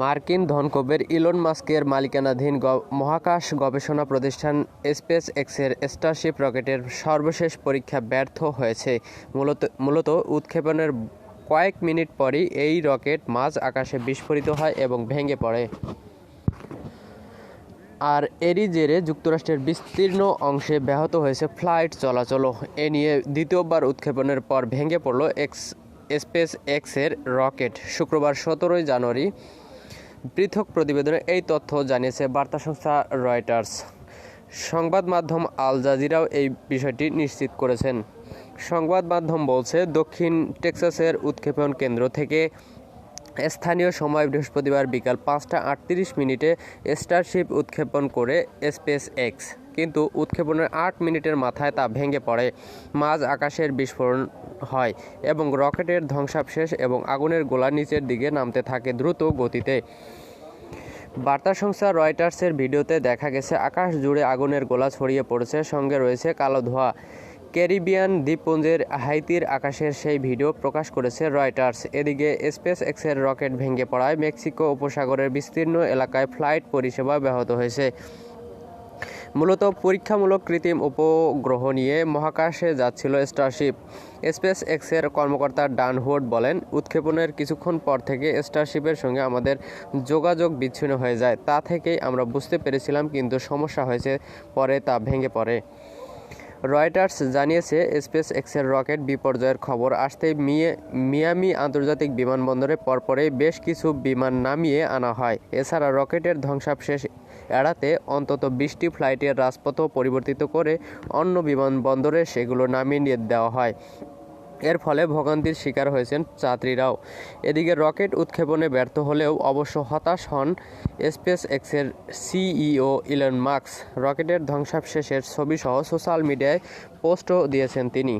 মার্কিন ধনকুবের ইলন মাস্কের মালিকানাধীন মহাকাশ গবেষণা প্রতিষ্ঠান স্পেস এক্সের স্টারশিপ রকেটের সর্বশেষ পরীক্ষা ব্যর্থ হয়েছে। মূলত মূলত উৎক্ষেপণের কয়েক মিনিট পরই এই রকেট মাঝ আকাশে বিস্ফোরিত হয় এবং ভেঙে পড়ে। আর এরই জেরে যুক্তরাষ্ট্রের বিস্তীর্ণ অংশে ব্যাহত হয়েছে ফ্লাইট চলাচলও। এ নিয়ে দ্বিতীয়বার উৎক্ষেপণের পর ভেঙে পড়ল এক্স স্পেস এক্সের রকেট। শুক্রবার সতেরোই জানুয়ারি পৃথক প্রতিবেদনে এই তথ্য জানিয়েছে বার্তা সংস্থা রয়টার্স। সংবাদ মাধ্যম আল জাজিরাও এই বিষয়টি নিশ্চিত করেছেন। সংবাদ মাধ্যম বলছে, দক্ষিণ টেক্সাসের উৎক্ষেপণ কেন্দ্র থেকে স্থানীয় সময় বৃহস্পতিবার বিকাল পাঁচটা আটত্রিশ মিনিটে স্টারশিপ উৎক্ষেপণ করে স্পেস এক্স কিন্তু উৎক্ষেপণের আট মিনিটের মাথায় তা ভেঙে পড়ে। মাঝ আকাশের বিস্ফোরণ হয় এবং রকেটের ধ্বংসাবশেষ এবং আগুনের গোলা নিচের দিকে নামতে থাকে দ্রুত গতিতে। বার্তা সংস্থা রয়টার্সের ভিডিওতে দেখা গেছে, আকাশ জুড়ে আগুনের গোলা ছড়িয়ে পড়েছে, সঙ্গে রয়েছে কালো ধোঁয়া। ক্যারিবিয়ান দ্বীপপুঞ্জের হাইতির আকাশের সেই ভিডিও প্রকাশ করেছে রয়টার্স। এদিকে স্পেস এক্সের রকেট ভেঙে পড়ায় মেক্সিকো উপসাগরের বিস্তীর্ণ এলাকায় ফ্লাইট পরিষেবা ব্যাহত হয়েছে। মূলত পরীক্ষামূলক কৃত্রিম উপগ্রহ নিয়ে মহাকাশে যাচ্ছিল স্টারশিপ। স্পেস এক্সের কর্মকর্তা ডান হোড বলেন, উৎক্ষেপণের কিছুক্ষণ পর থেকে স্টারশিপের সঙ্গে আমাদের যোগাযোগ বিচ্ছিন্ন হয়ে যায়। তা থেকেই আমরা বুঝতে পেরেছিলাম, কিন্তু সমস্যা হয়েছে, পরে তা ভেঙে পড়ে। রয়টার্স জানিয়েছে স্পেস এক্সের রকেট বিপর্যয়ের খবর আসতে মিয়ে, মিয়ামি আন্তর্জাতিক বিমানবন্দরে পরপরে বেশ কিছু বিমান নামিয়ে আনা হয়। এছাড়া রকেটের ধ্বংসাবশেষ এড়াতে অন্তত বিশটি ফ্লাইটের রাজপথও পরিবর্তিত করে অন্য বিমানবন্দরে সেগুলো নামিয়ে দেওয়া হয়। এর ফলে ভোগান্তির শিকার হয়েছেন যাত্রীরাও। এদিকে রকেট উৎক্ষেপণে ব্যর্থ হলেও অবশ্য হতাশ হন স্পেস এক্সের সিইও ইলন মার্কস রকেটের ধ্বংসাবশেষের ছবিসহ সোশ্যাল মিডিয়ায় পোস্টও দিয়েছেন তিনি।